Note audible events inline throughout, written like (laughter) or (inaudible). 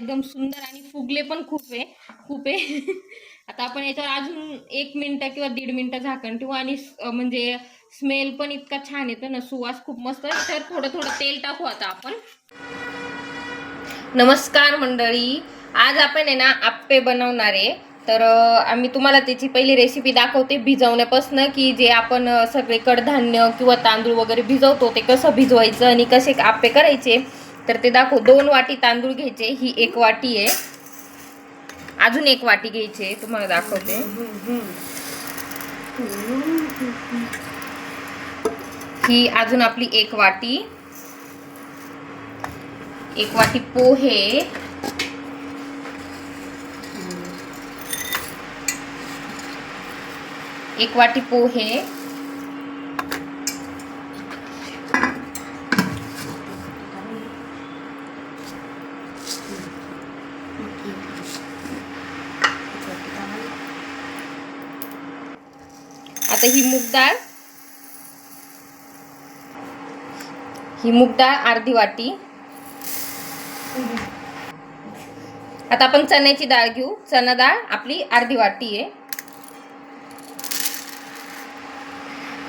एकदम सुंदर आणि फुगले पण खूप आहे. खूप आहे. (laughs) आता आपण याच्यावर अजून एक मिनिट किंवा दीड मिनिट झाकण ठेवू आणि म्हणजे स्मेल पण इतका छान येतो ना सुवास खूप मस्त तर थोडं थोडं तेल टाकू आता आपण. नमस्कार मंडळी. आज आपण आहे ना आप्पे बनवणार आहे. तर आम्ही तुम्हाला त्याची पहिली रेसिपी दाखवते भिजवण्यापासून की जे आपण सगळे कडधान्य किंवा तांदूळ वगैरे भिजवतो ते कसं भिजवायचं आणि कसे आप्पे करायचे. तर ते दाखव दोन वाटी तांदूळ घ्यायचे ही एक वाटी आहे. अजून एक वाटी घ्यायची आहे तुम्हाला दाखवते. ही अजून आपली एक वाटी. एक वाटी पोहे. एक वाटी पोहे आता ही मूग डाळ. ही मूग डाळ अर्धी वाटी. आता आपण चण्याची डाळ घेऊ. चणा डाळ आपली अर्धी वाटी आहे.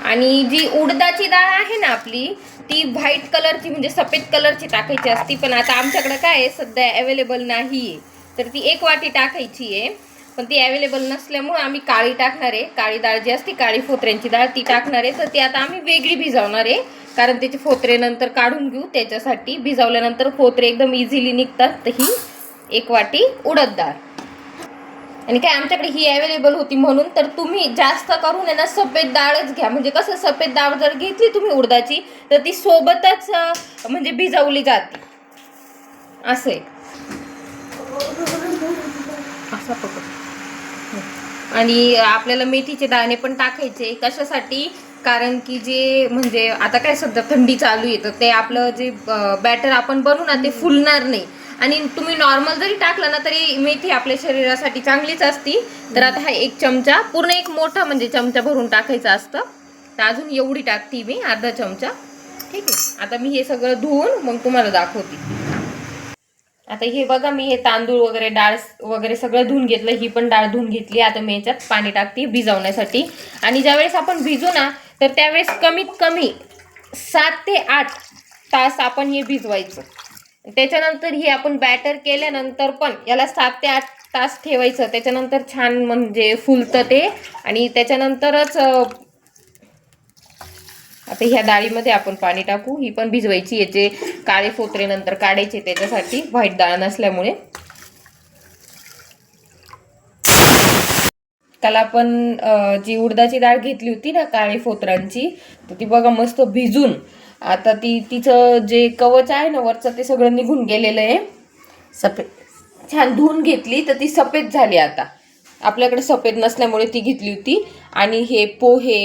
आणि जी उडदाची डाळ आहे ना आपली ती व्हाईट कलरची म्हणजे सफेद कलरची टाकायची असती पण आता आमच्याकडे काय आहे सध्या अवेलेबल नाही आहे तर ती एक वाटी टाकायची आहे. पण ती अवेलेबल नसल्यामुळे आम्ही काळी टाकणार आहे. काळी डाळ जी असते काळी फोत्र्यांची डाळ ती टाकणार आहे. तर ती आता आम्ही वेगळी भिजवणार आहे. कारण त्याचे फोत्रे नंतर काढून घेऊ. त्याच्यासाठी भिजवल्यानंतर फोत्रे एकदम इझिली निघतात. तर ही एक वाटी उडद डाळ. आणि काय आमच्याकडे ही अवेलेबल होती म्हणून तर तुम्ही जास्त करून आहे ना सफेद डाळच घ्या. म्हणजे कसं सफेद डाळ जर घेतली तुम्ही उडदाची तर ती सोबतच म्हणजे भिजवली जाते. असं आहे. असा पकड आणि आपल्याला मेथीचे दाणे पण टाकायचे कशासाठी? कारण की जे म्हणजे आता काय सध्या थंडी चालू आहे तर ते आपलं जे बॅटर आपण बनवू ना ते फुलणार नाही. आणि तुम्ही नॉर्मल जरी टाकलं ना तरी मेथी आपल्या शरीरासाठी चांगलीच असती. तर आता हा एक चमचा पूर्ण एक मोठा म्हणजे चमचा भरून टाकायचं असतं. तर अजून एवढी टाकते मी अर्धा चमचा. ठीक आहे. आता मी हे सगळं धुवून मग तुम्हाला दाखवते. आता हे बघा मी हे तांदूळ वगैरे डाळ वगैरे सगळं धुवून घेतलं. ही पण डाळ धुवून घेतली. आता मी याच्यात पाणी टाकते भिजवण्यासाठी. आणि ज्यावेळेस आपण भिजू ना तर त्यावेळेस कमीत कमी सात ते आठ तास आपण हे भिजवायचं. त्याच्यानंतर हे आपण बॅटर केल्यानंतर पण याला सात ते आठ तास ठेवायचं. त्याच्यानंतर छान म्हणजे फुलतं ते. आणि त्याच्यानंतरच आता ह्या डाळीमध्ये आपण पाणी टाकू. ही पण भिजवायची याचे काळे फोत्रे नंतर काढायचे त्याच्यासाठी व्हाईट डाळ नसल्यामुळे. त्याला आपण जी उडदाची डाळ घेतली होती ना काळी फोत्रांची तर ती बघा मस्त भिजून आता ती तिचं जे कवच आहे ना वरचं ते सगळं निघून गेलेलं आहे. सफेद छान धुवून घेतली तर ती सफेद झाली आता. आपल्याकडे सफेद नसल्यामुळे ती घेतली होती. आणि हे पोहे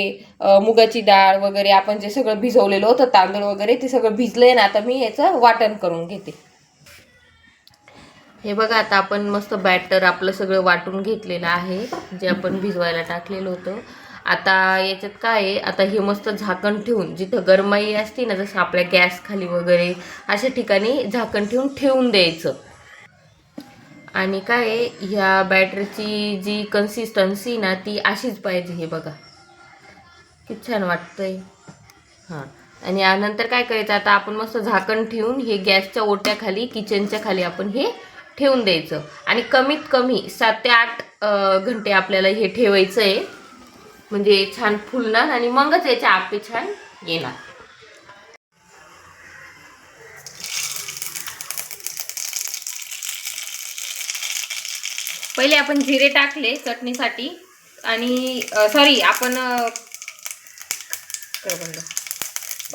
मुगाची डाळ वगैरे आपण जे सगळं भिजवलेलं होतं तांदूळ वगैरे ते सगळं भिजलंय ना आता मी याचं वाटण करून घेते. हे बघा आता आपण मस्त बॅटर आपलं सगळं वाटून घेतलेलं आहे जे आपण भिजवायला टाकलेलं होतं. आता याच्यात काय आहे आता हे मस्त झाकण ठेवून जिथं गरमाई असते ना जसं आपल्या गॅस खाली वगैरे अशा ठिकाणी झाकण ठेवून ठेवून द्यायचं. आणि काय आहे, ह्या बॅटरीची जी कन्सिस्टन्सी ना ती अशीच पाहिजे हे बघा. किती छान वाटतंय. हां. आणि यानंतर काय करायचं आता आपण मस्त झाकण ठेवून हे गॅसच्या ओट्याखाली किचनच्या खाली आपण हे ठेवून द्यायचं. आणि कमीत कमी सात ते आठ घंटे आपल्याला हे ठेवायचं आहे म्हणजे छान फुलणार आणि मगच याचे आपे छान येणार. पहिले आपण जिरे टाकले चटणीसाठी आणि सॉरी आपण?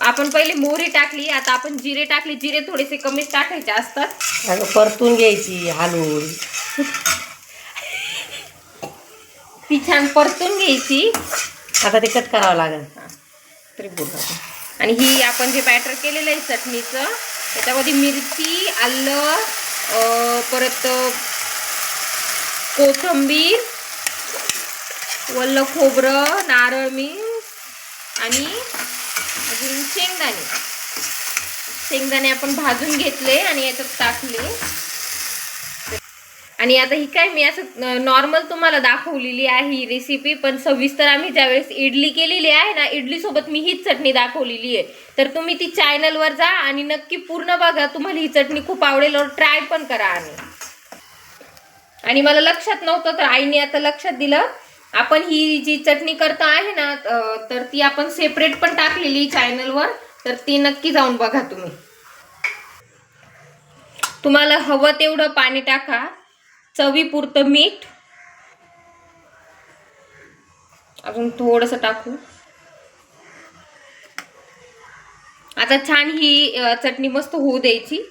आपण पहिले मोहरी टाकली आता आपण जिरे टाकले. जिरे थोडेसे कमीच टाकायचे असतात. परतून घ्यायची हालून ती छान परतून घ्यायची. आता ते कट करावं लागेल. तरी बोल. आणि ही आपण जे बॅटर केलेलं आहे चटणीचं त्याच्यामध्ये मिरची आलं परत कोथिंबीर वल्ल खोबरं नारळ मीठ आणि अजून शेंगदाणे. शेंगदाणे आपण भाजून घेतले आणि याच्यात टाकले. आणि आता ही काय मी असं नॉर्मल तुम्हाला दाखवलेली आहे ही रेसिपी पण सविस्तर आम्ही ज्यावेळेस इडली केलेली आहे ना इडली सोबत मी हीच चटणी दाखवलेली आहे. तर तुम्ही ती चॅनलवर जा आणि नक्की पूर्ण बघा. तुम्हाला ही चटणी खूप आवडेल और ट्राय पण करा आणि आणि मला लक्षात नव्हतं तर आईने आता लक्षात दिलं. आपण ही जी चटणी करतो आहे ना तर ती आपण सेपरेट पण टाकलेली चॅनलवर तर ती नक्की जाऊन बघा तुम्ही. तुम्हाला हवं तेवढं पाणी टाका. चवीपुरतं मीठ. अजून थोडंसं टाकू. आता छान ही चटणी मस्त होऊ द्यायची.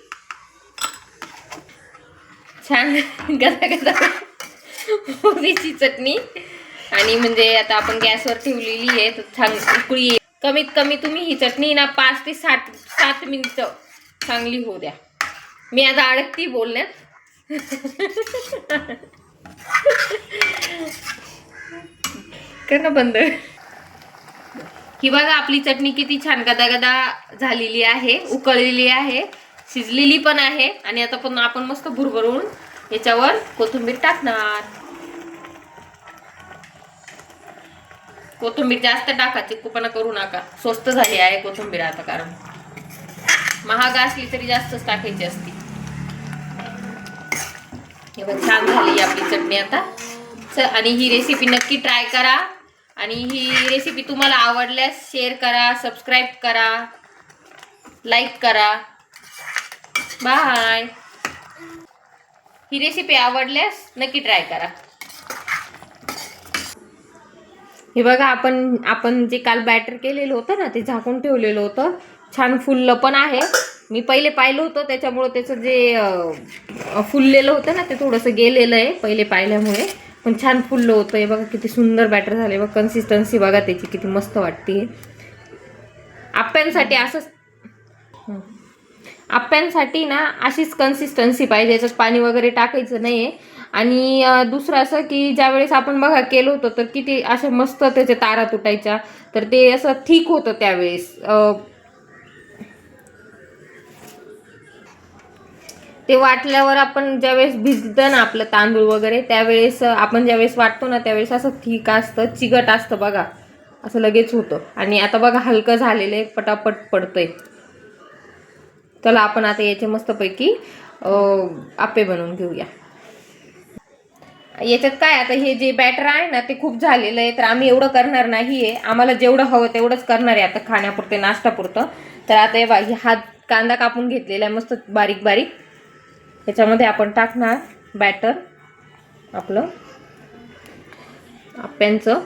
छान गदा गदा होऊ चटणी. आणि म्हणजे आता आपण गॅसवर ठेवलेली आहे तर छान उकळी येईल. कमीत कमी तुम्ही ही चटणी ना पाच ते सात सात मिनटं चांगली होऊ द्या. मी आता अडकती बोलण्यात. कर ना बंद. ही बघा आपली चटणी किती छान गदा गदा झालेली आहे उकळलेली आहे. शिजलेली पण आहे. आणि आता पण आपण मस्त भुरभरून याच्यावर कोथिंबीर टाकणार. कोथिंबीर जास्त टाका चिकूपणा करू नका. स्वस्त झाली आहे कोथिंबीर आता कारण. महाग असली तरी जास्तच टाकायची असती. छान झाली आपली चटणी आता. आणि ही रेसिपी नक्की ट्राय करा. आणि ही रेसिपी तुम्हाला आवडल्यास शेअर करा सबस्क्राईब करा. लाईक करा. बाय. ही रेसिपी आवडल्यास नक्की ट्राय करा. हे बघा आपण आपण जे काल बॅटर केलेलं होतं ना ते झाकून ठेवलेलं होतं. छान फुललं पण आहे. मी पहिले पाहिलं होतं त्याच्यामुळं त्याचं जे फुललेलं होतं ना ते थोडंसं गेलेलं आहे पहिले पाहिल्यामुळे. पण छान फुललं होतं. हे बघा किती सुंदर बॅटर झाले. बघा कन्सिस्टन्सी बघा त्याची किती मस्त वाटते. आप्यांसाठी असंच आप्यांसाठी ना अशीच कन्सिस्टन्सी पाहिजे याच्यात पाणी वगैरे टाकायचं नाही आहे आणि दुसरं असं की ज्यावेळेस आपण बघा केलं होतं तर किती असे मस्त त्याच्या तारा तुटायच्या. तर ते असं ठीक होतं त्यावेळेस. ते वाटल्यावर आपण ज्यावेळेस भिजतं ना आपलं तांदूळ वगैरे त्यावेळेस आपण ज्यावेळेस वाटतो ना त्यावेळेस असं ठीक असतं चिकट असतं बघा. असं लगेच होतं. आणि आता बघा हलकं झालेलं आहे पटापट पडतंय. चला आपण आता याचे मस्तपैकी आपे आप्पे बनवून घेऊया. याच्यात काय आता हे जे बॅटर आहे ना ते खूप झालेलं आहे तर आम्ही एवढं करणार नाही आहे आम्हाला जेवढं हवं तेवढंच करणार आहे आता खाण्यापुरते नाश्तापुरतं. तर आता हे बा हे हात कांदा कापून घेतलेला आहे मस्त बारीक बारीक. याच्यामध्ये आपण टाकणार बॅटर आपलं आप्यांचं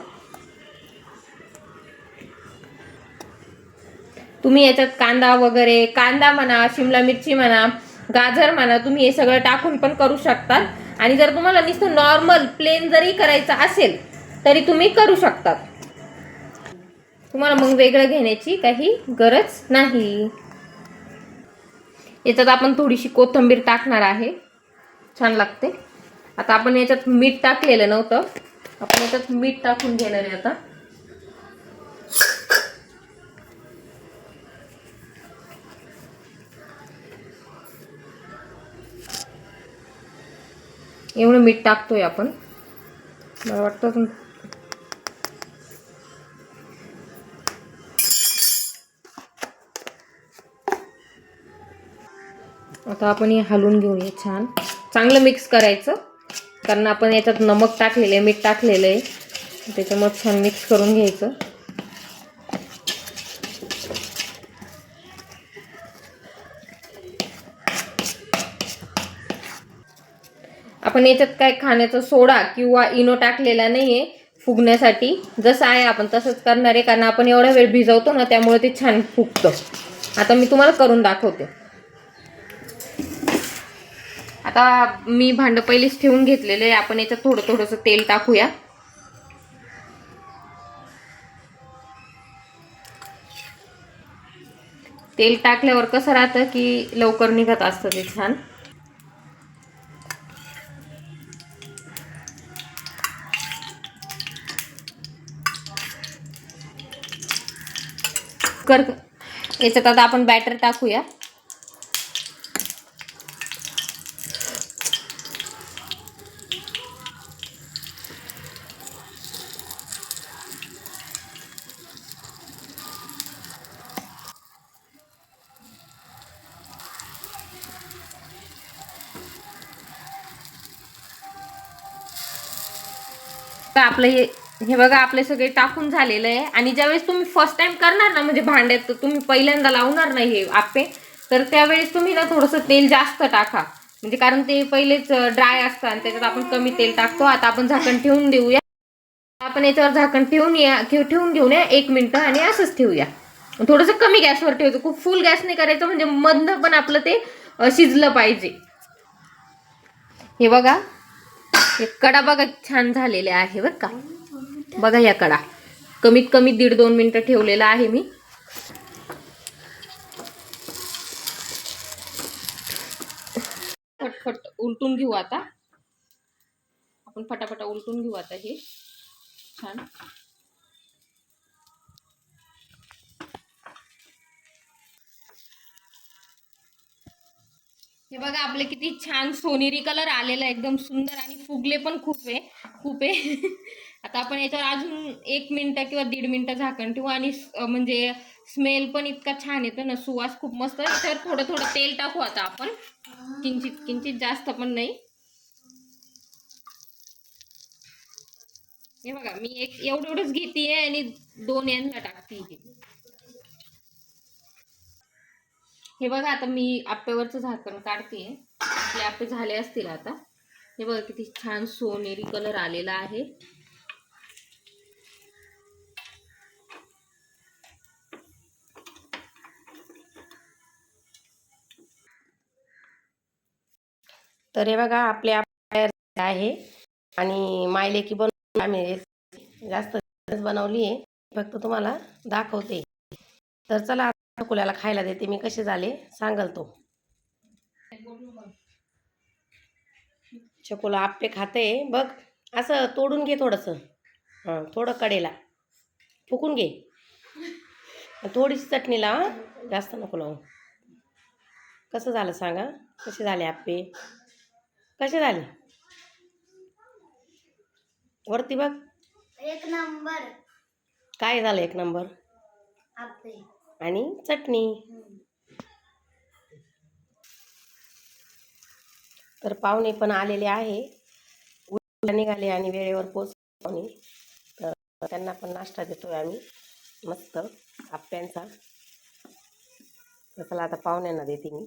तुम्ही याच्यात कांदा वगैरे कांदा म्हणा शिमला मिरची म्हणा गाजर म्हणा तुम्ही हे सगळं टाकून पण करू शकतात. आणि जर तुम्हाला नुसतं नॉर्मल प्लेन जरी करायचं असेल तरी तुम्ही करू शकतात. तुम्हाला मग वेगळं घेण्याची काही गरज नाही. याच्यात आपण थोडीशी कोथिंबीर टाकणार आहे. छान लागते. आता आपण याच्यात मीठ टाकलेलं नव्हतं. आपण याच्यात मीठ टाकून घेणार आहे आता. एवढं मीठ टाकतोय आपण. मला वाटतं आता आपण हे हलवून घेऊया छान. चांगलं मिक्स करायचं. कारण आपण याच्यात नमक टाकलेलं आहे मीठ टाकलेलं आहे. त्याच्यामुळे छान मिक्स करून घ्यायचं. आपण याच्यात काय खाण्याचा सोडा किंवा इनो टाकलेला नाहीये फुगण्यासाठी. जसं आहे आपण तसंच करणार आहे कारण आपण एवढा वेळ भिजवतो ना त्यामुळे ते छान फुगतं. आता मी तुम्हाला करून दाखवते. आता मी भांडं पहिलेच ठेवून घेतलेलं आहे. आपण याच्यात थोडं थोडंसं तेल टाकूया. तेल टाकल्यावर कसं राहतं की लवकर निघत असतं ते छान. कर. याच्यात आता आपण बॅटर टाकूया. आपलं हे हे बघा आपले सगळे टाकून झालेलं आहे. आणि ज्यावेळेस तुम्ही फर्स्ट टाइम करणार ना म्हणजे भांड्यात तुम्ही पहिल्यांदा लावणार नाही हे आपे. तर त्यावेळेस तुम्ही ना थोडंसं तेल जास्त टाका. म्हणजे कारण ते पहिलेच ड्राय असतं आणि त्याच्यात आपण कमी तेल टाकतो. आता आपण झाकण ठेवून देऊया. आपण याच्यावर झाकण ठेवून या ठेवून घेऊन या एक मिनटं आणि असंच ठेवूया. थोडंसं कमी गॅसवर ठेवतो. खूप फुल गॅस नाही करायचं म्हणजे मधनं पण आपलं ते शिजलं पाहिजे. हे बघा हे कडा बघा छान झालेले आहे बरं का. बघा या कडा. कमीत कमी दीड दोन मिनटं ठेवलेला आहे मी. फटफट उलटून घेऊ आता. आपण फटाफटा उलटून घेऊ आता हे. छान. हे बघा आपले किती छान सोनेरी कलर आलेला एकदम सुंदर आणि फुगले पण खूप आहे. खूप आहे. आता आपण याच्यावर अजून एक मिनिटं किंवा दीड मिनिटं झाकण ठेवू आणि म्हणजे स्मेल पण इतका छान येतो ना सुवास खूप मस्त. तर थोडं थोडं तेल टाकू आता आपण. किंचित किंचित जास्त पण नाही. हे बघा मी एक एवढं एवढंच घेते आणि दोन यांना टाकते हे. बघा आता मी आप्यावरचं झाकण काढते. आपले आप्पे झाले असतील आता. हे बघा किती छान सोनेरी कलर आलेला आहे. तर हे बघा आपले आहे. आणि मायले की बनवून आम्ही. जास्त बनवली आहे. फक्त तुम्हाला दाखवते. तर चला कुल्याला खायला देते. मी कसे झाले सांगाल तो. चकोला आप्पे खाते. बघ असं तोडून घे थोडंसं. हां थोडं कडेला. फुकून घे. थोडीशी चटणीला जास्त नको लावू. कसं झालं सांगा? कसे झाले आप्पे कसे झाले वरती बघ. एक नंबर. काय झालं एक नंबर? आणि चटणी. तर पाहुणे पण आलेले आहे. निघाले आणि वेळेवर पोच पाहुणे तर त्यांना पण नाश्ता देतोय आम्ही. मस्त आप्यांचा. तर चला आता पाहुण्यांना देते मी.